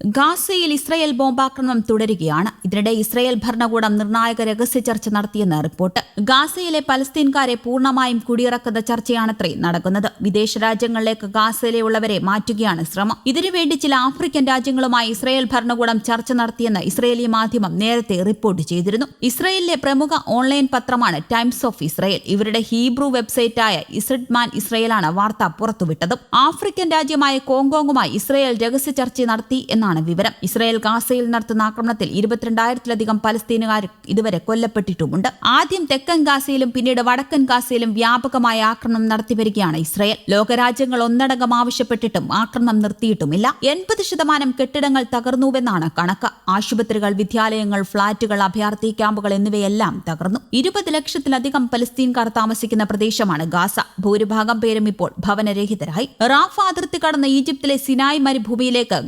ഗാസയിൽ ഇസ്രയേൽ ബോംബാക്രമണം തുടരുകയാണ്. ഇതിനിടെ ഇസ്രയേൽ ഭരണകൂടം നിർണായക രഹസ്യ ചർച്ച നടത്തിയെന്ന് റിപ്പോർട്ട്. ഗാസയിലെ പലസ്തീൻകാരെ പൂർണമായും കുടിയിറക്കുന്ന ചർച്ചയാണത്രേ നടക്കുന്നത്. വിദേശ രാജ്യങ്ങളിലേക്ക് ഗാസയിലുള്ളവരെ മാറ്റുകയാണ് ശ്രമം. ഇതിനുവേണ്ടി ചില ആഫ്രിക്കൻ രാജ്യങ്ങളുമായി ഇസ്രയേൽ ഭരണകൂടം ചർച്ച നടത്തിയെന്ന് ഇസ്രയേലി മാധ്യമം നേരത്തെ റിപ്പോർട്ട് ചെയ്തിരുന്നു. ഇസ്രയേലിലെ പ്രമുഖ ഓൺലൈൻ പത്രമാണ് ടൈംസ് ഓഫ് ഇസ്രയേൽ. ഇവരുടെ ഹീബ്രു വെബ്സൈറ്റായ ഇസ്രഡ്മാൻ ഇസ്രയേലാണ് വാർത്ത പുറത്തുവിട്ടതും. ആഫ്രിക്കൻ രാജ്യമായ കോങ്കോങ്ങുമായി ഇസ്രയേൽ രഹസ്യ ചർച്ച നടത്തി എന്നാണ് വിവരം. ഇസ്രായേൽ ഗാസയിൽ നടത്തുന്ന ആക്രമണത്തിൽ ഇരുപത്തിരണ്ടായിരത്തിലധികം പലസ്തീനുകാർ ഇതുവരെ കൊല്ലപ്പെട്ടിട്ടുമുണ്ട്. ആദ്യം തെക്കൻ ഗാസയിലും പിന്നീട് വടക്കൻ ഗാസയിലും വ്യാപകമായ ആക്രമണം നടത്തിവരികയാണ് ഇസ്രായേൽ. ലോകരാജ്യങ്ങൾ ഒന്നടങ്കം ആവശ്യപ്പെട്ടിട്ടും ആക്രമണം നിർത്തിയിട്ടുമില്ല. എൺപത് ശതമാനം കെട്ടിടങ്ങൾ തകർന്നുവെന്നാണ് കണക്ക്. ആശുപത്രികൾ വിദ്യാലയങ്ങൾ ഫ്ളാറ്റുകൾ അഭയാർത്ഥി ക്യാമ്പുകൾ എന്നിവയെല്ലാം തകർന്നു. ഇരുപത് ലക്ഷത്തിലധികം പലസ്തീൻകാർ താമസിക്കുന്ന പ്രദേശമാണ് ഗാസ. ഭൂരിഭാഗം പേരും ഇപ്പോൾ ഭവനരഹിതരായി. റാഫ് അതിർത്തി കടന്ന് ഈജിപ്തിലെ സിനായ് മരുഭൂമിയിലേക്ക്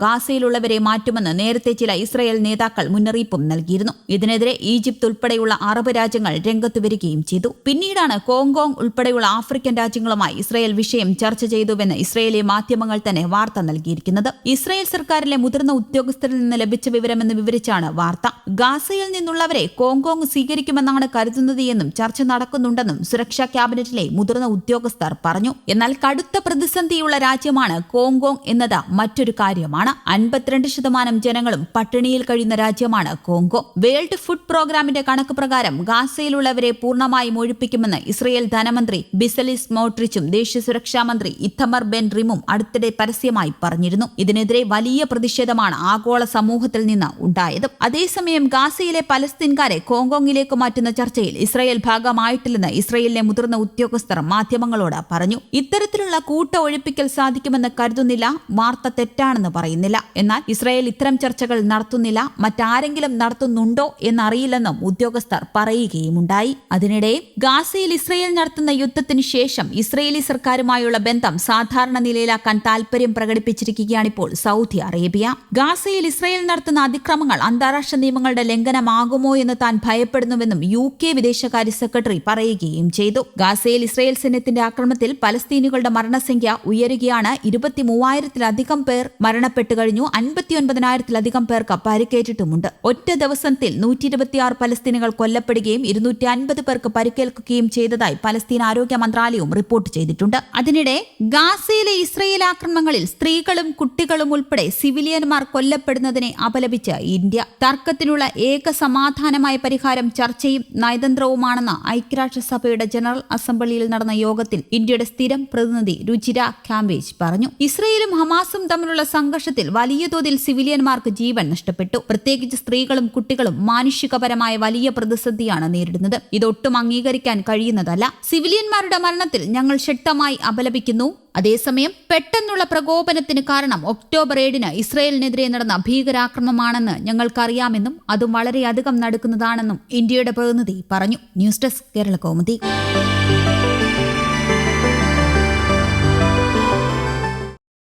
ഗാസയിലുള്ളവരെ മാറ്റുമെന്ന് നേരത്തെ ചില ഇസ്രായേൽ നേതാക്കൾ മുന്നറിയിപ്പും നൽകിയിരുന്നു. ഇതിനെതിരെ ഈജിപ്ത് ഉൾപ്പെടെയുള്ള അറബ് രാജ്യങ്ങൾ രംഗത്ത് വരികയും ചെയ്തു. പിന്നീടാണ് കോങ്കോങ് ഉൾപ്പെടെയുള്ള ആഫ്രിക്കൻ രാജ്യങ്ങളുമായി ഇസ്രായേൽ വിഷയം ചർച്ച ചെയ്തുവെന്ന് ഇസ്രായേലി മാധ്യമങ്ങൾ തന്നെ വാർത്ത നൽകിയിരിക്കുന്നത്. ഇസ്രായേൽ സർക്കാരിലെ മുതിർന്ന ഉദ്യോഗസ്ഥരിൽ നിന്ന് ലഭിച്ച വിവരമെന്ന് വിവരിച്ചാണ് വാർത്ത. ഗാസയിൽ നിന്നുള്ളവരെ കോങ്കോങ് സ്വീകരിക്കുമെന്നാണ് കരുതുന്നത് എന്നും ചർച്ച നടക്കുന്നുണ്ടെന്നും സുരക്ഷാ ക്യാബിനറ്റിലെ മുതിർന്ന ഉദ്യോഗസ്ഥർ പറഞ്ഞു. എന്നാൽ കടുത്ത പ്രതിസന്ധിയുള്ള രാജ്യമാണ് കോങ്കോങ് എന്നത് മറ്റൊരു കാര്യമാണ്. അൻപത്തിരണ്ട് ശതമാനം ജനങ്ങളും പട്ടിണിയിൽ കഴിയുന്ന രാജ്യമാണ് കോങ്കോ. വേൾഡ് ഫുഡ് പ്രോഗ്രാമിന്റെ കണക്ക് പ്രകാരം ഗാസയിലുള്ളവരെ പൂർണമായും ഒഴിപ്പിക്കുമെന്ന് ഇസ്രയേൽ ധനമന്ത്രി ബിസലിസ് മോട്രിച്ചും ദേശീയ സുരക്ഷാ മന്ത്രി ഇത്തമർ ബെൻ റിമും അടുത്തിടെ പരസ്യമായി പറഞ്ഞിരുന്നു. ഇതിനെതിരെ വലിയ പ്രതിഷേധമാണ് ആഗോള സമൂഹത്തിൽ നിന്ന് ഉണ്ടായത്. അതേസമയം ഗാസയിലെ പലസ്തീൻകാരെ കോങ്കോങ്ങിലേക്ക് മാറ്റുന്ന ചർച്ചയിൽ ഇസ്രയേൽ ഭാഗമായിട്ടില്ലെന്ന് ഇസ്രയേലിലെ മുതിർന്ന ഉദ്യോഗസ്ഥർ മാധ്യമങ്ങളോട് പറഞ്ഞു. ഇത്തരത്തിലുള്ള കൂട്ട ഒഴിപ്പിക്കൽ സാധിക്കുമെന്ന് കരുതുന്നില്ല വാർത്ത തെറ്റാണെന്ന് പറയുന്നില്ല. എന്നാൽ ഇസ്രയേൽ ഇത്തരം ചർച്ചകൾ നടത്തുന്നില്ല മറ്റാരെങ്കിലും നടത്തുന്നുണ്ടോ എന്നറിയില്ലെന്നും ഉദ്യോഗസ്ഥർ പറയുകയുമുണ്ടായി. അതിനിടെ ഗാസയിൽ ഇസ്രയേൽ നടത്തുന്ന യുദ്ധത്തിന് ശേഷം ഇസ്രയേലി സർക്കാരുമായുള്ള ബന്ധം സാധാരണ നിലയിലാക്കാൻ താൽപര്യം പ്രകടിപ്പിച്ചിരിക്കുകയാണിപ്പോൾ സൗദി അറേബ്യ. ഗാസയിൽ ഇസ്രയേൽ നടത്തുന്ന അതിക്രമങ്ങൾ അന്താരാഷ്ട്ര നിയമങ്ങളുടെ ലംഘനമാകുമോ എന്ന് താൻ ഭയപ്പെടുന്നുവെന്നും യു കെ വിദേശകാര്യ സെക്രട്ടറി പറയുകയും ചെയ്തു. ഗാസയിൽ ഇസ്രയേൽ സൈന്യത്തിന്റെ ആക്രമണത്തിൽ പലസ്തീനുകളുടെ മരണസംഖ്യ ഉയരുകയാണ്. ഇരുപത്തിമൂവായിരത്തിലധികം പേർ മരണപ്പെട്ടു കഴിഞ്ഞു. അൻപത്തിയൊൻപതിനായിരത്തിലധികം പേർക്ക് പരിക്കേറ്റിട്ടുമുണ്ട്. ഒറ്റ ദിവസത്തിൽ നൂറ്റി ഇരുപത്തിയാറ് പലസ്തീനുകൾ കൊല്ലപ്പെടുകയും ഇരുന്നൂറ്റി അൻപത് പേർക്ക് പരിക്കേൽക്കുകയും ചെയ്തതായി പലസ്തീൻ ആരോഗ്യ മന്ത്രാലയവും റിപ്പോർട്ട് ചെയ്തിട്ടുണ്ട്. അതിനിടെ ഗാസയിലെ ഇസ്രയേൽ ആക്രമണങ്ങളിൽ സ്ത്രീകളും കുട്ടികളും ഉൾപ്പെടെ സിവിലിയന്മാർ കൊല്ലപ്പെടുന്നതിനെ അപലപിച്ച് ഇന്ത്യ. തർക്കത്തിനുള്ള ഏക സമാധാനമായ പരിഹാരം ചർച്ചയും നയതന്ത്രവുമാണെന്ന് ഐക്യരാഷ്ട്രസഭയുടെ ജനറൽ അസംബ്ലിയിൽ നടന്ന യോഗത്തിൽ ഇന്ത്യയുടെ സ്ഥിരം പ്രതിനിധി രുചിര കാംബേജ് പറഞ്ഞു. ഇസ്രയേലും ഹമാസും തമ്മിലുള്ള സംഘർഷത്തിൽ വലിയ തോതിൽ സിവിലിയന്മാർക്ക് ജീവൻ നഷ്ടപ്പെട്ടു. പ്രത്യേകിച്ച് സ്ത്രീകളും കുട്ടികളും മാനുഷികപരമായ വലിയ പ്രതിസന്ധിയാണ് നേരിടുന്നത്. ഇതൊട്ടും അംഗീകരിക്കാൻ കഴിയുന്നതല്ല. സിവിലിയന്മാരുടെ മരണത്തിൽ ഞങ്ങൾ ശക്തമായി അപലപിക്കുന്നു. അതേസമയം പെട്ടെന്നുള്ള പ്രകോപനത്തിന് കാരണം ഒക്ടോബർ ഏഴിന് ഇസ്രയേലിനെതിരെ നടന്ന ഭീകരാക്രമമാണെന്ന് ഞങ്ങൾക്കറിയാമെന്നും അതും വളരെയധികം നടക്കുന്നതാണെന്നും ഇന്ത്യയുടെ പ്രതിനിധി പറഞ്ഞു. News desk Kerala Kaumudi.